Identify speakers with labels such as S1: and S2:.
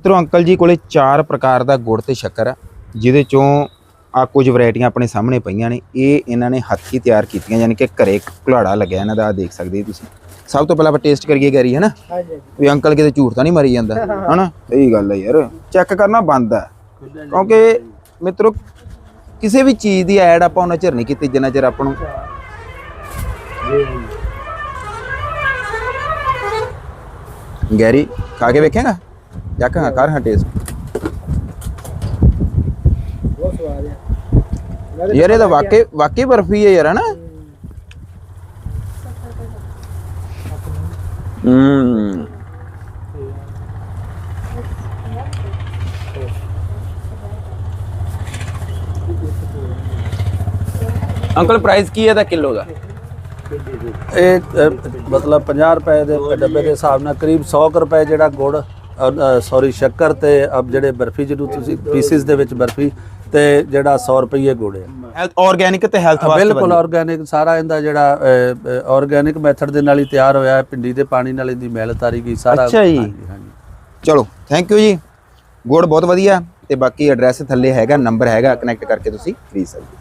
S1: ਮਿੱਤਰੋ ਅੰਕਲ ਜੀ ਕੋਲੇ ਚਾਰ ਪ੍ਰਕਾਰ ਦਾ ਗੁੜ ਤੇ ਸ਼ੱਕਰ ਆ ਜਿਹਦੇ ਚੋਂ ਆ ਕੁਝ ਵੈਰਾਈਟੀਆਂ ਆਪਣੇ ਸਾਹਮਣੇ ਪਈਆਂ ਨੇ। ਇਹ ਇਹਨਾਂ ਨੇ ਹੱਥੀ ਤਿਆਰ ਕੀਤੀਆਂ ਯਾਨੀ ਕਿ ਘਰੇ ਕੁਲਾੜਾ ਲੱਗਿਆ ਇਹਨਾਂ ਦਾ ਆਹ ਦੇਖ ਸਕਦੇ ਤੁਸੀਂ। ਸਭ ਤੋਂ ਪਹਿਲਾਂ ਆਪਾਂ ਟੇਸਟ ਕਰੀਏ ਗੈਰੀ ਹੈ ਨਾ
S2: ਹਾਂਜੀ।
S1: ਵੀ ਅੰਕਲ ਕਿਤੇ ਝੂਠ ਤਾਂ ਨਹੀਂ ਮਾਰੀ ਜਾਂਦਾ ਹਨਾ? ਸਹੀ ਗੱਲ ਹੈ ਯਾਰ ਚੈੱਕ ਕਰਨਾ ਬੰਦ ਹੈ ਕਿਉਂਕਿ ਮਿੱਤਰੋ ਕਿਸੇ ਵੀ ਚੀਜ਼ ਦੀ ਐਡ ਆਪਾਂ ਉਹਨਾਂ ਚਿਰ ਨਹੀਂ ਕੀਤੀ ਜਿੰਨਾ ਚਿਰ ਆਪਾਂ ਨੂੰ ਗੈਰੀ ਖਾ ਕੇ ਵੇਖੇਗਾ? ਚੈੱਕ ਹਾਂ ਕਰ ਯਾਰ ਇਹ ਤਾਂ ਵਾਕਈ ਵਾਕਈ ਬਰਫੀ ਹੈ ਯਾਰ ਹਨਾ ਹੂੰ ਅੰਕਲ ਪ੍ਰਾਈਸ ਕੀ ਹੈ ਦਾ ਕਿਲੋ ਦਾ?
S3: ਇਹ ਅ, ਮਤਲਬ 50 ਰੁਪਏ ਦੇ ਡੱਬੇ ਦੇ ਹਿਸਾਬ ਨਾਲ ਕਰੀਬ 100 ਕੁ ਰੁਪਏ ਜਿਹੜਾ ਗੁੜ ਸੌਰੀ ਸ਼ੱਕਰ ਤੇ ਅਬ ਜਿਹੜੇ ਬਰਫੀ ਜਿਹਨੂੰ ਤੁਸੀਂ ਪੀਸਿਸ ਦੇ ਵਿੱਚ ਬਰਫੀ ਤੇ ਜਿਹੜਾ 100 ਰੁਪਏ ਗੁੜ
S1: ਹੈਲਥ ਆਰਗੈਨਿਕ ਤੇ ਹੈਲਥ ਵਾਸਤੇ
S3: ਬਿਲਕੁਲ। ਆਰਗੈਨਿਕ ਸਾਰਾ ਇਹਦਾ ਜਿਹੜਾ ਆਰਗੈਨਿਕ ਮੈਥਡ ਦੇ ਨਾਲ ਹੀ ਤਿਆਰ ਹੋਇਆ ਹੈ। ਪਿੰਡੀ ਦੇ ਪਾਣੀ ਨਾਲ ਇਹਦੀ ਮੈਲ ਤਾਰੀ ਗਈ ਸਾਰਾ
S1: ਅੱਛਾ ਜੀ। ਚਲੋ ਥੈਂਕ ਯੂ ਜੀ। ਗੁੜ ਬਹੁਤ ਵਧੀਆ ਤੇ ਬਾਕੀ ਐਡਰੈਸ ਥੱਲੇ ਹੈਗਾ ਨੰਬਰ ਹੈਗਾ ਕਨੈਕਟ ਕਰਕੇ ਤੁਸੀਂ ਖਰੀਦ ਸਕਦੇ